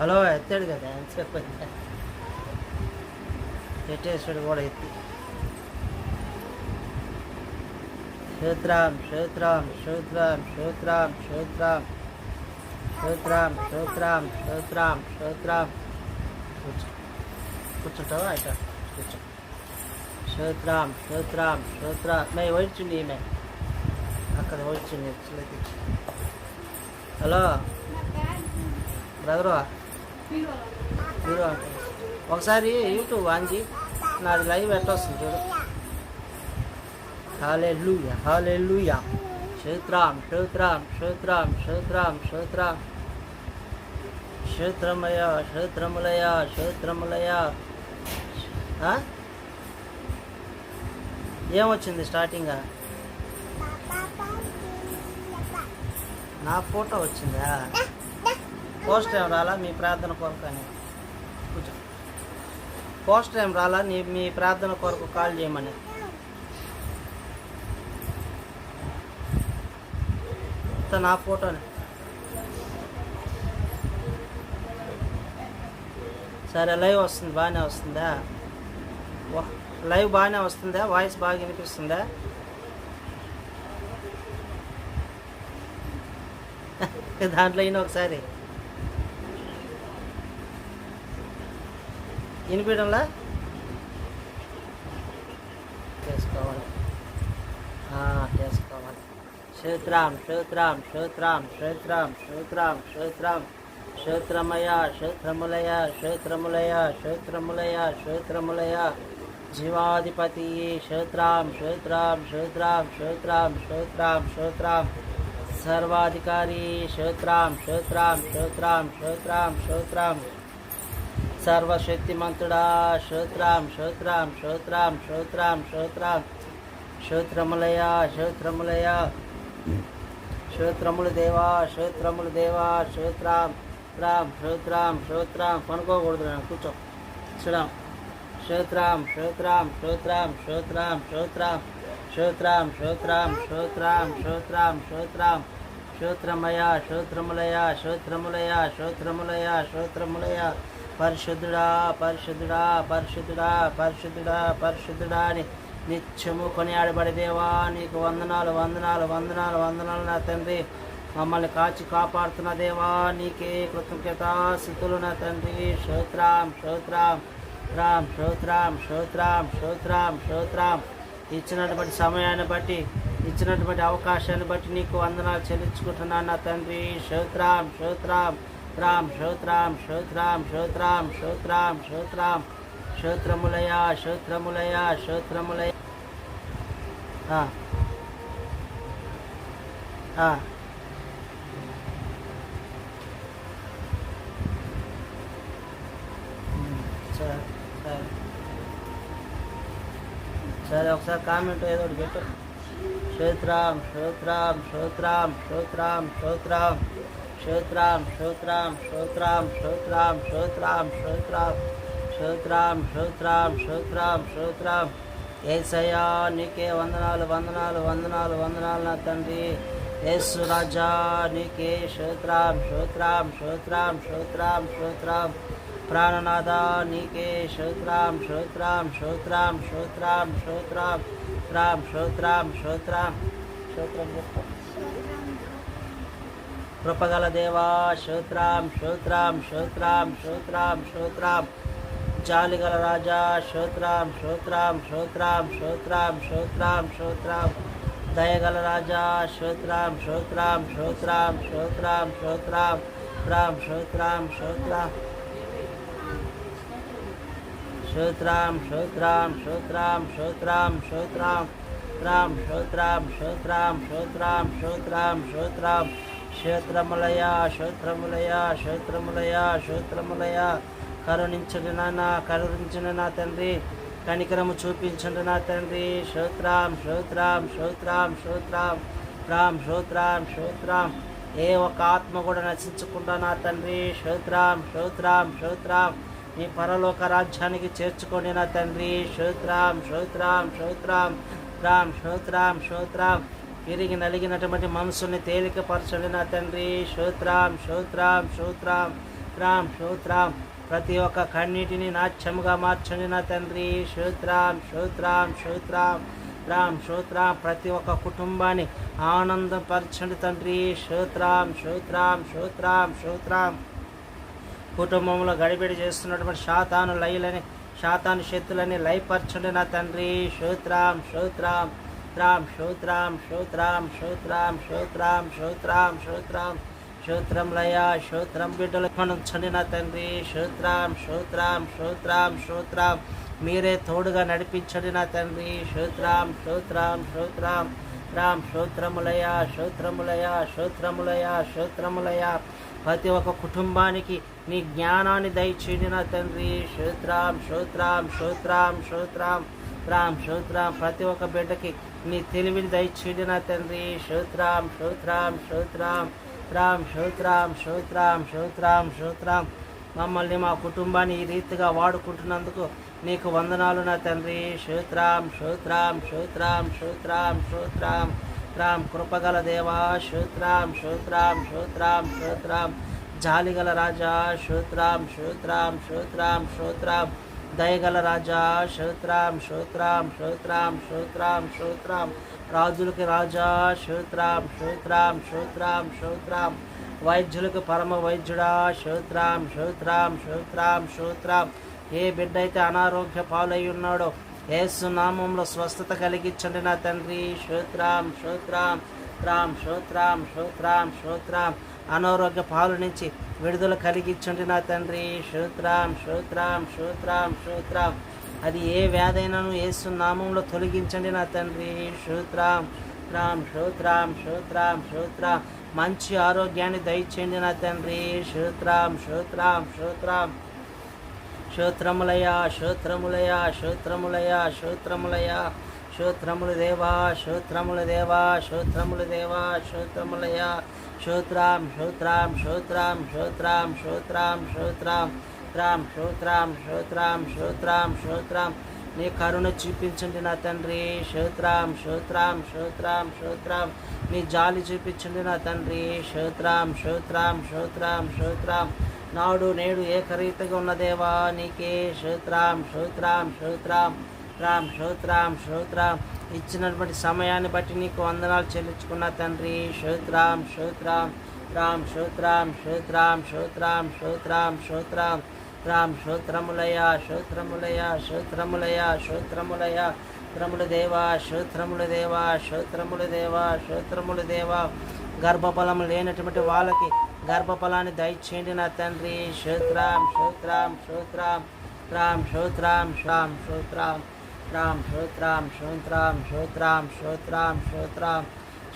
Hello ఎత్తాడు కదా ఎంతసేపు అయింది? కూడా ఎత్తి. క్షేత్రం క్షేత్రం క్షేత్రం క్షేత్రం క్షేత్రం. క్షేత్రం క్షేత్రం క్షేత్రం క్షేత్రం. కూర్చో. కూర్చుంటావా? అయితే కూర్చో. క్షేత్రం క్షేత్రం క్షేత్రం. మే వైడ్చుండి ఈమె. అక్కడ వైడ్చుండి హలో? బ్రదరు? మీరు ఒకసారి యూట్యూబ్ వాంగి. నాది లైవ్ పెట్టొస్తుంది చూడు. హాలే లూయా హాలే లూయా క్షేత్రం క్షేత్రం క్షేత్రం క్షేత్రం. క్షేత్రం క్షేత్రమయ క్షేత్రములయ క్షేత్రములయ ఏమొచ్చింది స్టార్టింగ్ నా ఫోటో వచ్చిందా? పోస్ట్ ఏం రాలా? మీ ప్రార్థన కొరకు అని. కూర్చో. పోస్ట్ ఏం రాలా? నీ మీ ప్రార్థన కొరకు కాల్ చేయమని. నా ఫోటోని. సరే లైవ్ వస్తుంది బాగానే వస్తుందా? వా- లైవ్ బాగానే వస్తుందా? వాయిస్ బాగా వినిపిస్తుందా? దాంట్లో అయినా ఒకసారి. వినిపించడంలా చేసుకోవాలి చేసుకోవాలి శ్రోత్రాం శ్రోత్రాం శ్రోత్రాం శ్రోత్రాం శ్రోత్రాం శ్రోత్రాం శ్రోత్రమయ శ్రోత్రములయ శ్రోత్రములయ శ్రోత్రములయ శ్రోత్రములయ జీవాధిపతి శ్రోత్రాం శ్రోత్రాం శ్రోత్రాం శ్రోత్రాం శ్రోత్రాం శ్రోత్రాం సర్వాధికారి శ్రోత్రాం శ్రోత్రాం శ్రోత్రాం శ్రోత్రాం శ్రోత్రాం సర్వశక్తిమంతుడా శ్రోత్రాం శ్రోత్రాం శ్రోత్రాం శ్రోత్రాం శ్రోత్రాం శ్రోత్రములయ శ్రోత్రములయ శ్రోత్రములు దేవా శ్రోత్రములు దేవా శ్రోత్రాం రామ్ శ్రోత్రాం శ్రోత్రాం పనుకోకూడదు నేను కూర్చో చూడం శ్రోత్రాం శ్రోత్రాం శ్రోత్రాం శ్రోత్రాం శ్రోత్రాం శ్రోత్రాం శ్రోత్రాం శ్రోత్రాం శ్రోత్రాం క్షేత్రం క్షేత్రమయ శ్రోత్రములయ శ్రోత్రములయ శ్రోత్రములయ శ్రోత్రములయ పరిశుద్ధుడా పరిశుద్ధుడా పరిశుద్ధుడా పరిశుద్ధుడా పరిశుద్ధుడా అని నిత్యము కొనియాడబడే దేవా నీకు వందనాలు వందనాలు వందనాలు వందనాలు నా తండ్రి. మమ్మల్ని కాచి కాపాడుతున్న దేవా నీకే కృతజ్ఞత స్థితులు నా తండ్రి. శ్రోత్రాం శ్రోత్రాం రామ్ శ్రోత్రాం శ్రోత్రాం శ్రోత్రాం శ్రోత్రాం ఇచ్చినటువంటి సమయాన్ని బట్టి ఇచ్చినటువంటి అవకాశాన్ని బట్టి నీకు వందనాలు చెల్లించుకుంటున్నాను నా తండ్రి. శ్రోత్రాం శ్రోత్రాం રામ શતરામ શતરામ શતરામ શતરામ શતરામ શત્રમુલયા શત્રમુલયા શત્રમુલયા હા હા సరే ఒకసారి కామెంట్ ఏదో ఒకటి పెట్టు శ్రోత్రాం శ్రోత్రాం శ్రోత్రాం శ్రోత్రాం శ్రోత్రాం శ్రోత్రాం శ్రోత్రాం శ్రోత్రాం శ్రోత్రాం శ్రోత్రాం శ్రోత్రాం శ్రోత్రాం శ్రోత్రాం శ్రోత్రాం శ్రోత్రాం ఏసయా నీకే వందనాలు వందనాలు వందనాలు వందనాలు నా తండ్రి యేసు రాజా నీకే శ్రోత్రాం శ్రోత్రాం శ్రోత్రాం శ్రోత్రాం శ్రోత్రాం ప్రాణనాథ నీకే శ్రోత్రాం శ్రోత్రాం శ్రోత్రాం శ్రోత్రాం శ్రోత్రాం శ్రాం శ్రోత్రాం శ్రోత్రాం శ్రోత్రం చెప్తాం कृपगल देवा श्रोत्रां श्रोत्रां श्रोत्रां श्रोत्रां श्रोत्रां जालिगल राजा श्रोत्रां श्रोत्रां श्रोत्रां श्रोत्रां श्रोत्रां श्रोत्रां दयगल राजा श्रोत्रां श्रोत्रां श्रोत्रां श्रोत्रां श्रोत्रां राम श्रोत्रां श्रोत्रां श्रोत्रां श्रोत्रां श्रोत्रां श्रोत्रां श्रोत्रां राम श्रोत्रां श्रोत्रां श्रोत्रां श्रोत्रां श्रोत्रां క్షేత్రములయా క్షేత్రములయా క్షేత్రములయా క్షేత్రములయా. కరుణించండి నాన్న కరుణించండి నా తండ్రి? కనికరము చూపించండి నా తండ్రి? శ్రోత్రాం శ్రోత్రాం శ్రోత్రాం శ్రోత్రాం రామ్ శ్రోత్రాం శ్రోత్రాం ఏ ఒక ఆత్మ కూడా నశించకుండా నా తండ్రి? శ్రోత్రాం శ్రోత్రాం శ్రోత్రాం నీ పరలోక రాజ్యానికి చేర్చుకోండి నా తండ్రి? శ్రోత్రాం శ్రోత్రాం శ్రోత్రాం రామ్ శ్రోత్రాం శ్రోత్రాం విరిగి నలిగినటువంటి మనసుని తేలికపరచండి నా తండ్రి? శ్రోత్రాం శ్రోత్రాం శ్రోత్రాం శ్రోత్రాం శ్రోత్రాం. ప్రతి ఒక్క కన్నీటిని నాట్యముగా మార్చండి నా తండ్రి? శ్రోత్రాం శ్రోత్రాం శ్రోత్రాం. రామ్ శ్రోత్రాం. ప్రతి ఒక్క కుటుంబాన్ని ఆనందపరచండి తండ్రి. శ్రోత్రాం శ్రోత్రాం శ్రోత్రాం శ్రోత్రాం. కుటుంబంలో గడిబిడి చేస్తున్నటువంటి శాతాను లైలని శాతాను శక్తులని లయపరచండి నా తండ్రి? శ్రోత్రాం శ్రోత్రాం. శ్రోత్రాం శ్రోత్రాం శ్రోత్రాం శ్రోత్రాం శ్రోత్రాం శ్రోత్రాం శ్రోత్రాం శ్రోత్రం లయ శ్రోత్రం బిడ్డలు కొనుంచండి నా తండ్రి శ్రోత్రాం శ్రోత్రాం శ్రోత్రాం శ్రోత్రాం మీరే తోడుగా నడిపించండి నా తండ్రి శ్రోత్రాం శ్రోత్రాం శ్రోత్రాం రామ్ శ్రోత్రములయ శ్రోత్రములయ శ్రోత్రములయ శ్రోత్రములయ ప్రతి ఒక్క కుటుంబానికి నీ జ్ఞానాన్ని దయచేయండి నా తండ్రి శ్రోత్రాం శ్రోత్రాం శ్రోత్రాం శ్రోత్రాం శ్రోత్రాం శ్రోత్రాం ప్రతి ఒక్క బిడ్డకి నీ తెలివిని దయచేయండి నా తండ్రి శ్రోత్రాం శ్రోత్రాం శ్రోత్రాం రామ్ శ్రోత్రాం శ్రోత్రాం శ్రోత్రాం శ్రోత్రాం మమ్మల్ని మా కుటుంబాన్ని ఈ రీతిగా వాడుకుంటున్నందుకు నీకు వందనాలు నా తండ్రి శ్రోత్రాం శ్రోత్రాం శ్రోత్రాం శ్రోత్రాం శ్రోత్రాం రామ్ కృపగల దేవా శ్రోత్రాం శ్రోత్రాం శ్రోత్రాం శ్రోత్రాం జాలిగల రాజా శ్రోత్రాం శ్రోత్రాం శ్రోత్రాం శ్రోత్రాం దయగల రాజా శ్రోత్రాం శ్రోత్రాం శ్రోత్రాం శ్రోత్రాం శ్రోత్రాం. రాజులకు రాజా శ్రోత్రాం శ్రోత్రాం శ్రోత్రాం శ్రోత్రాం. వైద్యులకు పరమ వైద్యుడా శ్రోత్రాం శ్రోత్రాం శ్రోత్రాం శ్రోత్రాం. ఏ బిడ్డ అయితే అనారోగ్య పాలై ఉన్నాడో ఏసునామంలో స్వస్థత కలిగించండి నా తండ్రి. శ్రోత్రాం శ్రోత్రాం. రాం శ్రోత్రాం శ్రోత్రాం శ్రోత్రాం. అనారోగ్య పాలు నుంచి విడుదల కలిగించండి నా తండ్రి. శ్రోత్రాం శ్రోత్రాం శ్రోత్రాం శ్రోత్రాం. అది ఏ వ్యాధైనను ఏసు నామంలో తొలగించండి నా తండ్రి. శ్రోత్రాం శ్రోత్రాం శ్రోత్రాం శ్రోత్రాం శ్రోత్రాం. మంచి ఆరోగ్యాన్ని దయచేయండి నా తండ్రి. శ్రోత్రాం శ్రోత్రాం శ్రోత్రాం. శ్రోత్రములయ శ్రోత్రములయ శ్రోత్రములయ శ్రోత్రములయ శూత్రములు దేవా శూత్రములు దేవా శూత్రములు దేవా శూత్రములయ శూత్రాం శూత్రాం శూత్రాం శూత్రాం శూత్రాం శూత్రాం శ్రోత్రాం శ్రోత్రాం శ్రోత్రాం శ్రోత్రాం శ్రోత్రాం నీ కరుణ చూపించండి నా తండ్రి. శ్రోత్రాం శ్రోత్రాం శ్రోత్రాం శ్రోత్రాం. నీ జాలి చూపించండి నా తండ్రి. శ్రోత్రాం శ్రోత్రాం శ్రోత్రాం శ్రోత్రాం. నాడు నేడు ఏకరీతిగా ఉన్నదేవా నీకే. శ్రోత్రాం శ్రోత్రాం శ్రోత్రాం. రామ్ శ్రోత్రాం శ్రోత్రాం. ఇచ్చినటువంటి సమయాన్ని బట్టి నీకు వందనాలు చెల్లించుకున్న తండ్రి. శ్రోత్రాం శ్రోత్రాం. రామ్ శ్రోత్రాం శ్రోత్రాం శ్రోత్రాం శ్రోత్రాం శ్రోత్రాం. రామ్ శ్రోత్రములయ శ్రోత్రములయ శ్రోత్రములయ శ్రోత్రములయ శ్రోత్రముల దేవా శ్రోత్రముల దేవా శ్రోత్రముల దేవా శ్రోత్రముల దేవా. గర్భఫలం లేనటువంటి వాళ్ళకి గర్భఫలాన్ని దయచేయండి నా తండ్రి. శ్రోత్రాం శ్రోత్రాం శ్రోత్రాం. రామ్ శ్రోత్రాం శ్రాం శ్రోత్రాం. రామ్ శ్రోత్రాం శ్రోత్రాం శ్రోత్రాం శ్రోత్రాం శ్రోత్రాం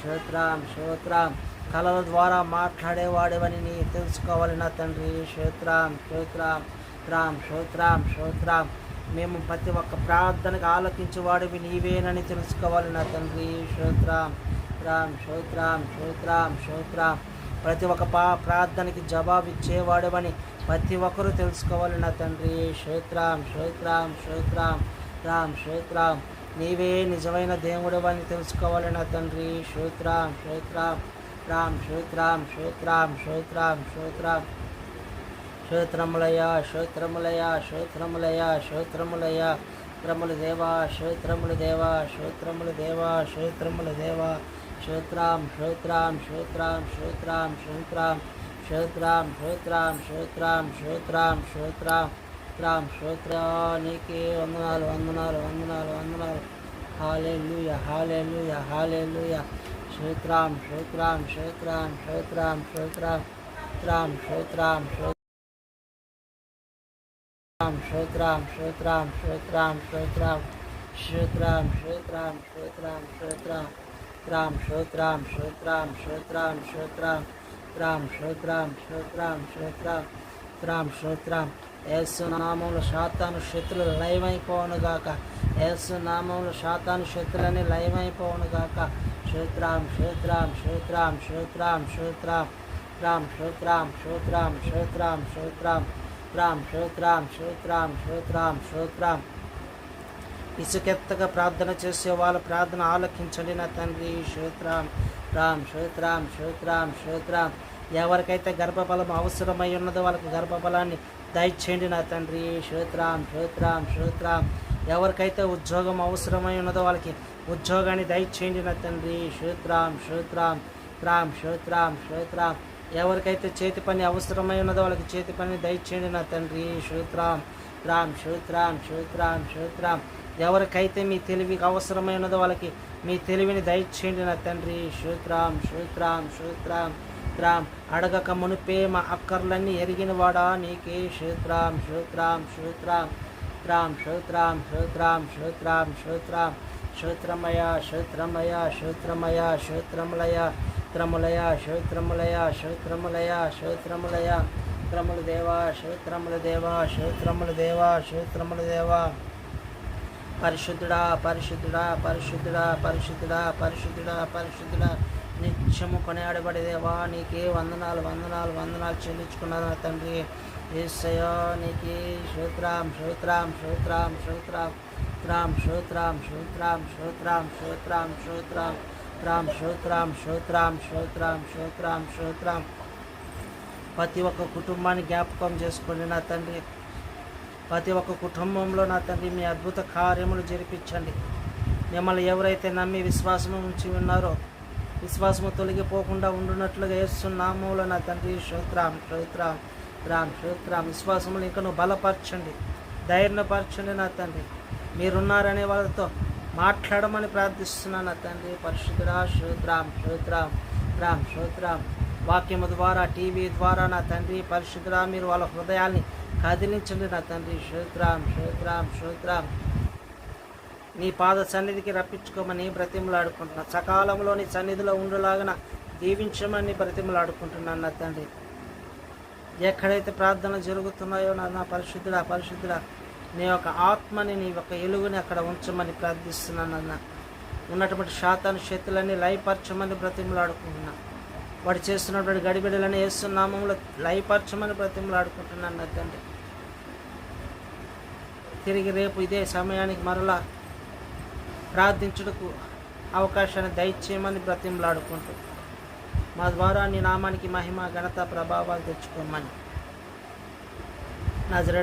శ్రోత్రాం శ్రోత్రాం. కళల ద్వారా మాట్లాడేవాడేవని నీ తెలుసుకోవాలి నా తండ్రి. శ్రోత్రాం శ్రోత్రాం రామ్ శ్రోత్రాం శ్రోత్రాం. మేము ప్రతి ఒక్క ప్రార్థనకు ఆలకించేవాడివి నీవేనని తెలుసుకోవాలి నా తండ్రి. శ్రోత్రాం రామ్ శ్రోత్రాం శ్రోత్రాం శ్రోత్రాం. ప్రతి ఒక్క పా ప్రార్థనకి జవాబు ఇచ్చేవాడవని ప్రతి ఒక్కరూ తెలుసుకోవాలి నా తండ్రి. శ్రోత్రాం శ్రోత్రాం శ్రోత్రాం. రామ్ శ్రోత్రాం. నీవే నిజమైన దేవుడు అని తెలుసుకోవాలన్న తండ్రి. శ్రోత్రాం శ్రోత్రాం. రామ్ శ్రోత్రాం శ్రోత్రాం శ్రోత్రాం శ్రోత్రాం. శ్రోత్రములయ శ్రోత్రములయ శ్రోత్రములయ శ్రోత్రములయ శ్రోత్రముల దేవా శ్రోత్రముల దేవా శ్రోత్రముల దేవా శ్రోత్రముల దేవా. శ్రోత్రాం శ్రోత్రాం శ్రోత్రాం శ్రోత్రాం శ్రోత్రాం. శ్రోత్రాం శ్రోత్రాం శ్రోత్రాం శ్రోత్రాం శ్రోత్రాం. శ్రోత్రాం శ్రోత్రానికి వందనాలు వందనాలు వందనాలు వందనాలు హాలెలుయ హాలెలుయ హాలెలుయ శ్రోత్రాం శ్రోత్రాం శ్రోత్రాం శ్రోత్రాం శ్రోత్రాం శ్రోత్రాం శ్రోత్రాం శ్రోత్రాం శ్రోత్రాం శ్రోత్రాం శ్రోత్రాం శ్రోత్రాం శ్రోత్రాం శ్రోత్రాం శ్రోత్రాం రామ్ శ్రోత్రాం శ్రోత్రాం శ్రోత్రాం శ్రోత్రాం రామ్ శ్రోత్రాం శ్రోత్రాం శ్రోత్రాం రామ్ శ్రోత్రాం యేసు నామంలో శాతాను శత్రులు లయమైపోవును గాక. యేసు శాతాను శత్రులని లయమైపోవును గాక. శ్రోత్రాం శ్రోత్రాం శ్రోత్రాం శ్రోత్రాం శ్రోత్రాం రామ్ శ్రోత్రాం శ్రోత్రాం శ్రోత్రాం శ్రోత్రాం రామ్ శ్రోత్రాం శ్రోత్రాం శ్రోత్రాం శ్రోత్రాం ఇసుకెత్తగా ప్రార్థన చేసే వాళ్ళ ప్రార్థన ఆలకించండి నా తండ్రి? శ్రోత్రాం రామ్ శ్రోత్రాం శ్రోత్రాం శ్రోత్రాం ఎవరికైతే గర్భఫలం అవసరమై ఉన్నదో వాళ్ళకి గర్భఫలాన్ని దయచేయండి నా తండ్రి శ్రోత్రాం శ్రోత్రాం శ్రోత్రాం. ఎవరికైతే ఉద్యోగం అవసరమై ఉన్నదో వాళ్ళకి ఉద్యోగాన్ని దయచేయండి నా తండ్రి శ్రోత్రాం శ్రోత్రాం త్రాం శ్రోత్రాం శ్రోత్రాం. ఎవరికైతే చేతి పని అవసరమై ఉన్నదో వాళ్ళకి చేతి పని దయచేయండి నా తండ్రి శ్రోత్రాం రామ్ శ్రోత్రాం శ్రోత్రాం శ్రోత్రాం. ఎవరికైతే మీ తెలివికి అవసరమై ఉన్నదో వాళ్ళకి మీ తెలివిని దయచేయండి నా తండ్రి శ్రోత్రాం శ్రోత్రాం శ్రోత్రాం. త్రాం అడగక మునిపే మా అక్కర్లన్నీ ఎరిగిన వాడా నీకే శ్రోత్రాం శ్రోత్రాం శ్రోత్రాం త్రాం శ్రోత్రాం శ్రోత్రాం శ్రోత్రాం శ్రోత్రాం శ్రోత్రమయ శ్రోత్రమయ శ్రోత్రమయ శ్రోత్రములయ త్రములయ శ్రోత్రములయ శ్రోత్రములయ శ్రోత్రములయ త్రముల దేవా శ్రోత్రముల దేవా శ్రోత్రముల దేవా శ్రోత్రముల దేవా. పరిశుద్ధుడా పరిశుద్ధుడా పరిశుద్ధుడా పరిశుద్ధుడా పరిశుద్ధుడా పరిశుద్ధుడా. నిమిషము కొనియాడబడే దేవా నీకే వందనాలు వందనాలు వందనాలు చెల్లించుకున్నాను నా తండ్రి ఏసయో నీకే శ్రోత్రాం శ్రోత్రాం శ్రోత్రాం శ్రోత్రాం త్రాం శ్రోత్రాం శ్రోత్రాం శ్రోత్రాం శ్రోత్రాం శ్రోత్రాం త్రాం శ్రోత్రాం శ్రోత్రాం శ్రోత్రాం శ్రోత్రాం శ్రోత్రాం ప్రతి ఒక్క కుటుంబాన్ని జ్ఞాపకం చేసుకోండి నా తండ్రి ప్రతి ఒక్క కుటుంబంలో నా తండ్రి మీ అద్భుత కార్యములు జరిపించండి మిమ్మల్ని ఎవరైతే నమ్మి విశ్వాసము ఉంచి ఉన్నారో విశ్వాసము తొలగిపోకుండా ఉండునట్లుగా వేస్తున్నామూలో నా తండ్రి శ్రోత్రాం శ్రోత్రాం రామ్ శ్రోత్రాం విశ్వాసములు ఇంకా నువ్వు బలపరచండి ధైర్యపరచండి నా తండ్రి. మీరున్నారనే వాళ్ళతో మాట్లాడమని ప్రార్థిస్తున్నాను నా తండ్రి. పరిశుద్ధుడా శ్రోత్రాం శ్రోత్రాం రామ్ శ్రోత్రాం వాక్యము ద్వారా టీవీ ద్వారా నా తండ్రి పరిశుద్ధుడా మీరు వాళ్ళ హృదయాల్ని కదిలించండి నా తండ్రి. శ్రోత్రాం శ్రోత్రాం శ్రోత్రాం నీ పాద సన్నిధికి రప్పించుకోమని బ్రతిమలాడుకుంటున్నా. సకాలంలో నీ సన్నిధిలో ఉండులాగన దీవించమని బ్రతిమలాడుకుంటున్నాను నా తండ్రి. ఎక్కడైతే ప్రార్థన జరుగుతున్నాయో నా నా పరిశుద్ధుడా పరిశుద్ధుడా నీ యొక్క ఆత్మని నీ యొక్క ఎలుగుని అక్కడ ఉంచమని ప్రార్థిస్తున్నాను అన్న. ఉన్నటువంటి శాతాను శక్తులన్నీ లయపరచమని బ్రతిమలాడుకుంటున్నా. వాడు చేస్తున్నటువంటి గడిబిడలని వేస్తున్నామంలో లయపరచమని బ్రతిమలాడుకుంటున్నాను నా తండ్రి. తిరిగి రేపు ఇదే సమయానికి మరలా ప్రార్థించుటకు అవకాశాన్ని దయచేయమని బ్రతిమలాడుకుంటూ మా ద్వారా నీ నామానికి మహిమ ఘనత ప్రభావాలు తెచ్చుకోమని. నజర